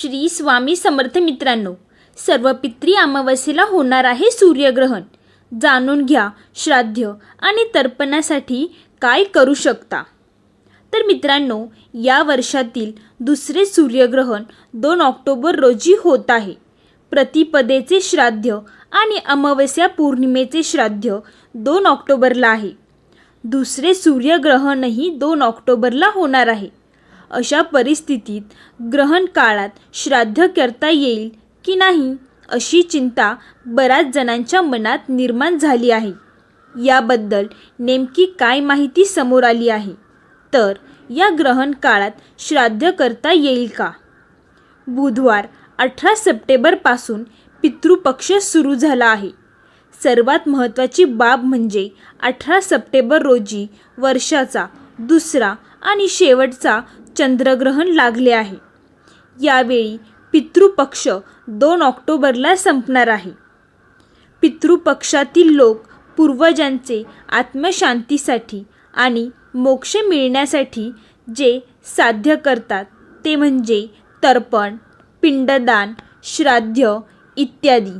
श्री स्वामी समर्थ मित्रांनो सर्व पित्री अमावस्येला होणार आहे सूर्यग्रहण. जाणून घ्या श्राद्ध आणि तर्पणासाठी काय करू शकता. तर मित्रांनो या वर्षातील दुसरे सूर्यग्रहण दोन ऑक्टोबर रोजी होत आहे. प्रतिपदेचे श्राद्ध आणि अमावस्या पौर्णिमेचे श्राद्ध दोन ऑक्टोबरला आहे. दुसरे सूर्यग्रहणही दोन ऑक्टोबरला होणार आहे. अशा परिस्थितीत ग्रहण काळात श्राद्ध करता येईल की नाही अशी चिंता बऱ्याच जणांच्या मनात निर्माण झाली आहे. याबद्दल नेमकी काय माहिती समोर आली आहे? तर या ग्रहण काळात श्राद्ध करता येईल का? बुधवार अठरा सप्टेंबरपासून पितृपक्ष सुरू झाला आहे. सर्वात महत्त्वाची बाब म्हणजे अठरा सप्टेंबर रोजी वर्षाचा दुसरा आणि शेवटचा चंद्रग्रहण लागले आहे. यावेळी पितृपक्ष दोन ऑक्टोबरला संपणार आहे. पितृपक्षातील लोक पूर्वजांचे आत्मशांतीसाठी आणि मोक्ष मिळण्यासाठी जे साध्य करतात ते म्हणजे तर्पण पिंडदान श्राद्ध इत्यादी.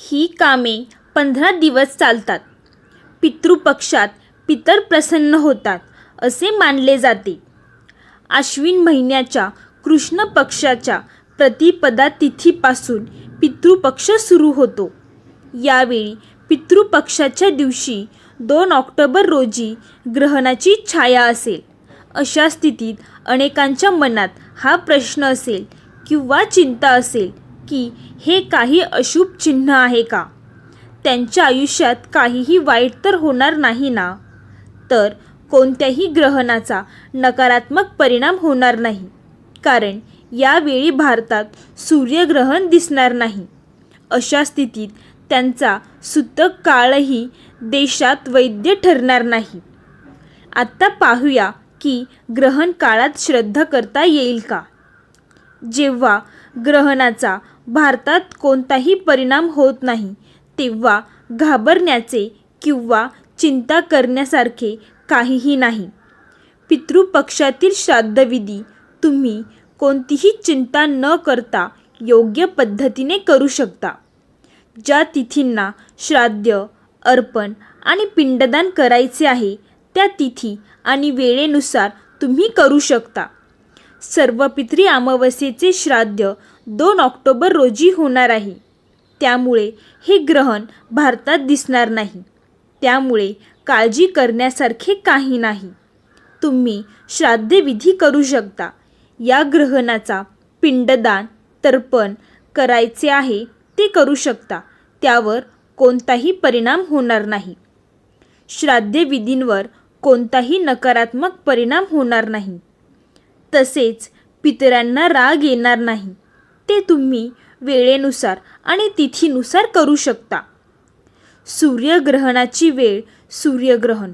ही कामे पंधरा दिवस चालतात. पितृपक्षात पितर प्रसन्न होतात असे मानले जाते. आश्विन महिन्याच्या कृष्ण पक्षाच्या प्रतिपदा तिथीपासून पितृपक्ष सुरू होतो. यावेळी पितृपक्षाच्या दिवशी दोन ऑक्टोबर रोजी ग्रहणाची छाया असेल. अशा स्थितीत अनेकांच्या मनात हा प्रश्न असेल किंवा चिंता असेल की हे काही अशुभ चिन्ह आहे का? त्यांच्या आयुष्यात काहीही वाईट तर होणार नाही ना? तर कोणत्याही ग्रहणाचा नकारात्मक परिणाम होणार नाही. कारण यावेळी भारतात सूर्यग्रहण दिसणार नाही. अशा स्थितीत त्यांचा सुतक काळही देशात वैद्य ठरणार नाही. आत्ता पाहूया की ग्रहण काळात श्रद्धा करता येईल का? जेव्हा ग्रहणाचा भारतात कोणताही परिणाम होत नाही तेव्हा घाबरण्याचे किंवा चिंता करण्यासारखे काहीही नाही. पितृपक्षातील श्राद्धविधी तुम्ही कोणतीही चिंता न करता योग्य पद्धतीने करू शकता. ज्या तिथींना श्राद्ध अर्पण आणि पिंडदान करायचे आहे त्या तिथी आणि वेळेनुसार तुम्ही करू शकता. सर्व पितरी अमावस्येचे श्राद्ध दोन ऑक्टोबर रोजी होणार आहे. त्यामुळे हे ग्रहण भारतात दिसणार नाही. त्यामुळे काळजी करण्यासारखे काही नाही. तुम्ही श्राद्धविधी करू शकता. या ग्रहणाचा पिंडदान तर्पण करायचे आहे ते करू शकता. त्यावर कोणताही परिणाम होणार नाही. श्राद्धविधींवर कोणताही नकारात्मक परिणाम होणार नाही. तसेच पितरांना राग येणार नाही. ते तुम्ही वेळेनुसार आणि तिथीनुसार करू शकता. सूर्यग्रहणाची वेळ सूर्यग्रहण.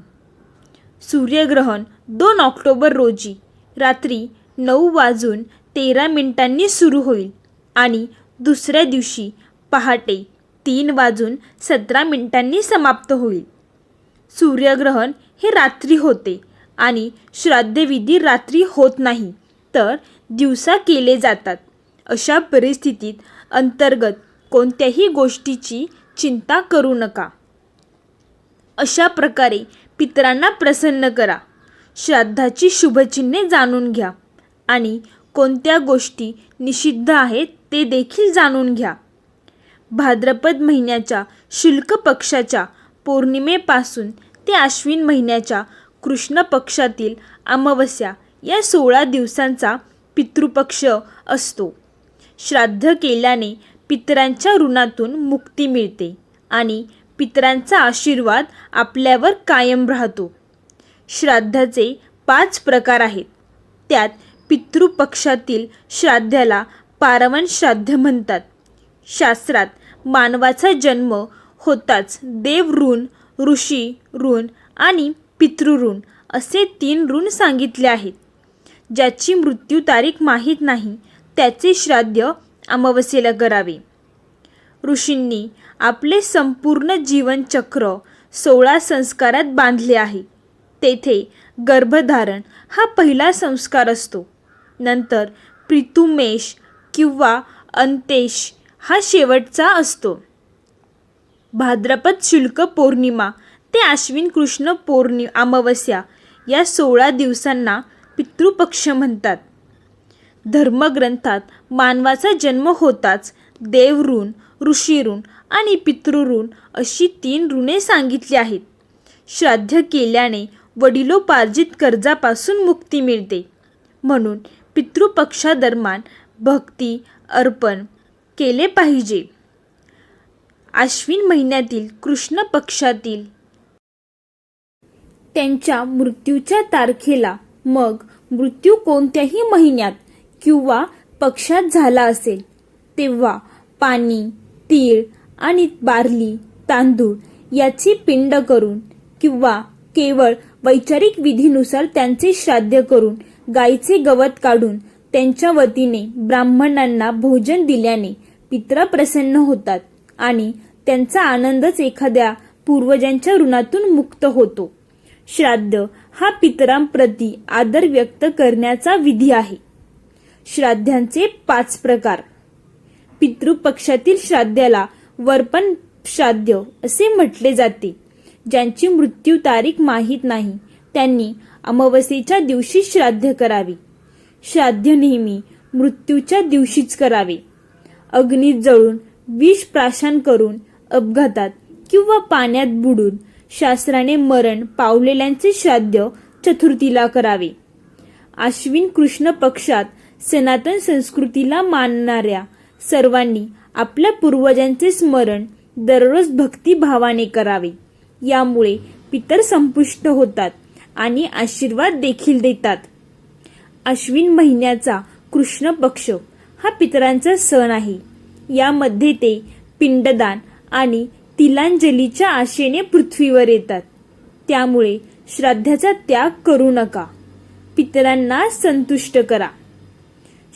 सूर्यग्रहण दोन ऑक्टोबर रोजी रात्री नऊ वाजून तेरा मिनिटांनी सुरू होईल आणि दुसऱ्या दिवशी पहाटे तीन वाजून सतरा मिनिटांनी समाप्त होईल. सूर्यग्रहण हे रात्री होते आणि श्राद्धविधी रात्री होत नाही तर दिवसा केले जातात. अशा परिस्थितीत अंतर्गत कोणत्याही गोष्टीची चिंता करू नका. अशा प्रकारे पितरांना प्रसन्न करा. श्राद्धाची शुभचिन्हे जाणून घ्या आणि कोणत्या गोष्टी निषिद्ध आहेत ते देखील जाणून घ्या. भाद्रपद महिन्याच्या शुल्क पक्षाच्या पौर्णिमेपासून ते आश्विन महिन्याच्या कृष्ण पक्षातील अमावस्या या सोळा दिवसांचा पितृपक्ष असतो. श्राद्ध केल्याने पितरांच्या ऋणातून मुक्ती मिळते आणि पितरांचा आशीर्वाद आपल्यावर कायम राहतो. श्राद्धाचे पाच प्रकार आहेत. त्यात पितृपक्षातील श्राद्धाला पारवण श्राद्ध म्हणतात. शास्त्रात मानवाचा जन्म होताच देव ऋण ऋषी ऋण आणि पितृऋण असे तीन ऋण सांगितले आहेत. ज्याची मृत्यू तारीख माहीत नाही त्याचे श्राद्ध अमावस्येला करावे ऋषींनी आपले संपूर्ण जीवनचक्र सोळा संस्कारात बांधले आहे. तेथे गर्भधारण हा पहिला संस्कार असतो. नंतर प्रितुमेश किंवा अंतेश हा शेवटचा असतो. भाद्रपद शुल्क पौर्णिमा ते आश्विन कृष्ण पौर्णि अमावस्या या सोळा दिवसांना पितृपक्ष म्हणतात. धर्मग्रंथात मानवाचा जन्म होताच. देवऋण ऋषीऋण आणि पितृऋण अशी तीन ऋणे सांगितली आहेत. श्राद्ध केल्याने वडिलोपार्जित कर्जापासून मुक्ती मिळते. म्हणून पितृपक्षादरम्यान भक्ती अर्पण केले पाहिजे. आश्विन महिन्यातील कृष्ण पक्षातील त्यांच्या मृत्यूच्या तारखेला मग मृत्यू कोणत्याही महिन्यात किंवा पक्षात झाला असेल तेव्हा पाणी तीळ आणि बार्ली तांदूळ याची पिंड करून किंवा केवळ वैचारिक विधीनुसार त्यांचे श्राद्ध करून गायीचे गवत काढून त्यांच्या वतीने ब्राह्मणांना भोजन दिल्याने पित्र प्रसन्न होतात आणि त्यांचा आनंदच एखाद्या पूर्वजांच्या ऋणातून मुक्त होतो. श्राद्ध हा पितरांप्रती आदर व्यक्त करण्याचा विधी आहे. श्राद्धांचे पाच प्रकार. पितृपक्षातील श्राद्धाला वर्पण श्राद्ध असे म्हटले जाते. ज्यांची मृत्यू तारीख माहीत नाही त्यांनी अमावस्येच्या दिवशी श्राद्ध करावे. श्राद्ध नेहमी मृत्यूच्या दिवशीच करावे. अग्नीत जळून विष प्राशन करून अपघातात किंवा पाण्यात बुडून शास्त्राने मरण पावलेल्यांचे श्राद्ध चतुर्थीला करावे. आश्विन कृष्ण पक्षात सनातन संस्कृतीला मानणाऱ्या सर्वांनी आपल्या पूर्वजांचे स्मरण दररोज भक्तिभावाने करावे. यामुळे पितर संपुष्ट होतात आणि आशीर्वाद देखील देतात. अश्विन महिन्याचा कृष्ण पक्ष हा पितरांचा सण आहे. यामध्ये ते पिंडदान आणि तिलांजलीच्या आशेने पृथ्वीवर येतात. त्यामुळे श्राद्धाचा त्याग करू नका. पितरांना संतुष्ट करा.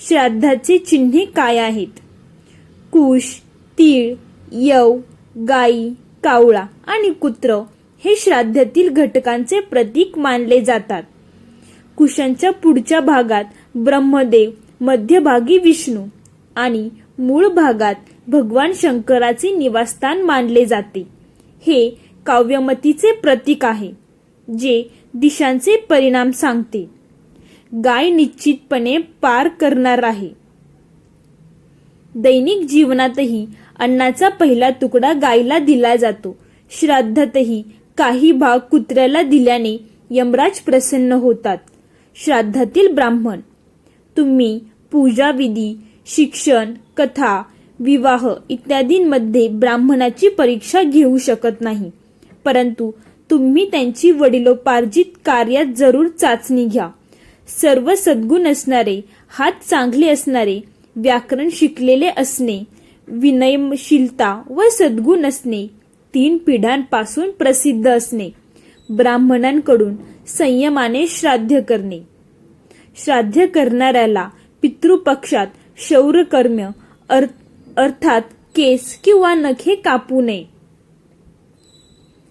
श्राद्धाचे चिन्हे काय आहेत? कुश तीळ यव गाई कावळा आणि कुत्र हे श्राद्धातील घटकांचे प्रतीक मानले जातात. कुशांच्या पुढच्या भागात ब्रह्मदेव मध्यभागी विष्णू आणि मूळ भागात भगवान शंकराचे निवासस्थान मानले जाते. हे काव्यमतीचे प्रतीक आहे जे दिशांचे परिणाम सांगते. गाय निश्चितपणे पार करणार आहे. दैनिक जीवनातही अन्नाचा पहिला तुकडा गायीला दिला जातो. श्राद्धातही काही भाग कुत्र्याला दिल्याने यमराज प्रसन्न होतात. श्राद्धातील ब्राह्मण तुम्ही पूजा विधी शिक्षण कथा विवाह इत्यादींमध्ये ब्राह्मणाची परीक्षा घेऊ शकत नाही. परंतु तुम्ही त्यांची वडिलोपार्जित कार्यात जरूर चाचणी घ्या. सर्व सद्गुण असणारे हात चांगले असणारे व्याकरण शिकलेले असणे विनयशीलता व सद्गुण असणे तीन पिढ्यांपासून प्रसिद्ध असणे ब्राह्मणांकडून संयमाने श्राद्ध करणे. श्राद्ध करणाऱ्याला पितृपक्षात शौरकर्म अर् अर्थात केस किंवा नखे कापू नये.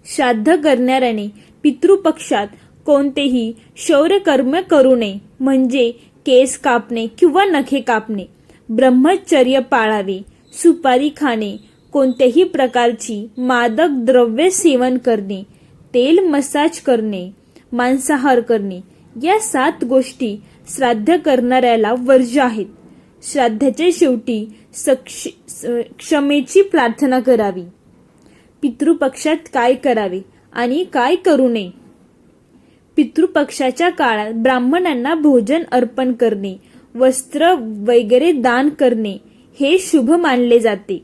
श्राद्ध करणाऱ्याने पितृपक्षात कोणतेही शौर्यकर्म करू नये म्हणजे केस कापणे किंवा नखे कापणे ब्रह्मचर्य पाळावे सुपारी खाणे कोणत्याही प्रकारची मादक द्रव्य सेवन करणे तेल मसाज करणे मांसाहार करणे या सात गोष्टी श्राद्ध करणाऱ्याला वर्ज्य आहेत. श्राद्धाच्या शेवटी सक्ष क्षमेची प्रार्थना करावी. पितृपक्षात काय करावे आणि काय करू नये? पितृपक्षाच्या काळात ब्राह्मणांना भोजन अर्पण करणे वस्त्र वगैरे दान करणे हे शुभ मानले जाते.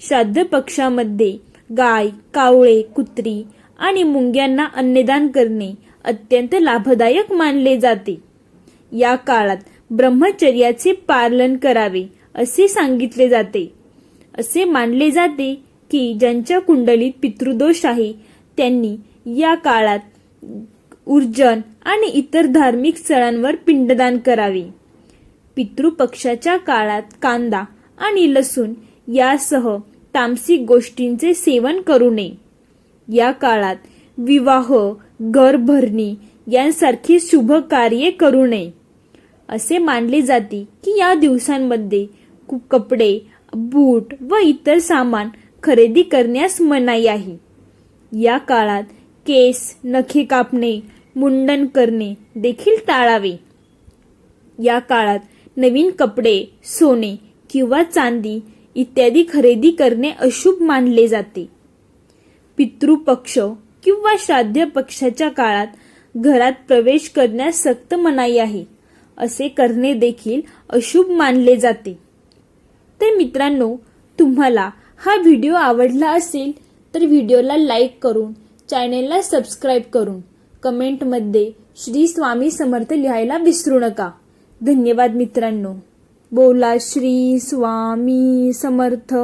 श्राद्ध पक्षामध्ये गाय कावळे कुत्री आणि मुंग्यांना अन्नदान करणे अत्यंत लाभदायक मानले जाते. या काळात ब्रह्मचर्याचे पालन करावे असे सांगितले जाते. असे मानले जाते की ज्यांच्या कुंडलीत पितृदोष आहे त्यांनी या काळात उर्जन आणि इतर धार्मिक स्थळांवर पिंडदान करावे. पितृपक्षाच्या काळात कांदा आणि लसूण यासह तामसिक गोष्टींचे सेवन करू नये. या काळात विवाह घर भरणी यांसारखी शुभ कार्ये करू नये. असे मानले जाते की या दिवसांमध्ये कु- कपडे बूट व इतर सामान खरेदी करण्यास मनाई आहे. या काळात केस नखे कापणे मुंडन करणे देखील टाळावे. या काळात नवीन कपडे सोने किंवा चांदी इत्यादी खरेदी करणे अशुभ मानले जाते. पितृपक्ष किंवा श्राद्ध पक्षाच्या काळात घरात प्रवेश करण्यास सक्त मनाई आहे असे करणे देखील अशुभ मानले जाते. तर मित्रांनो तुम्हाला हा व्हिडिओ आवडला असेल तर व्हिडिओला लाईक करून चॅनेलला सबस्क्राईब करून कमेंटमध्ये श्री स्वामी समर्थ लिहायला विसरू नका. धन्यवाद मित्रांनो. बोला श्री स्वामी समर्थ.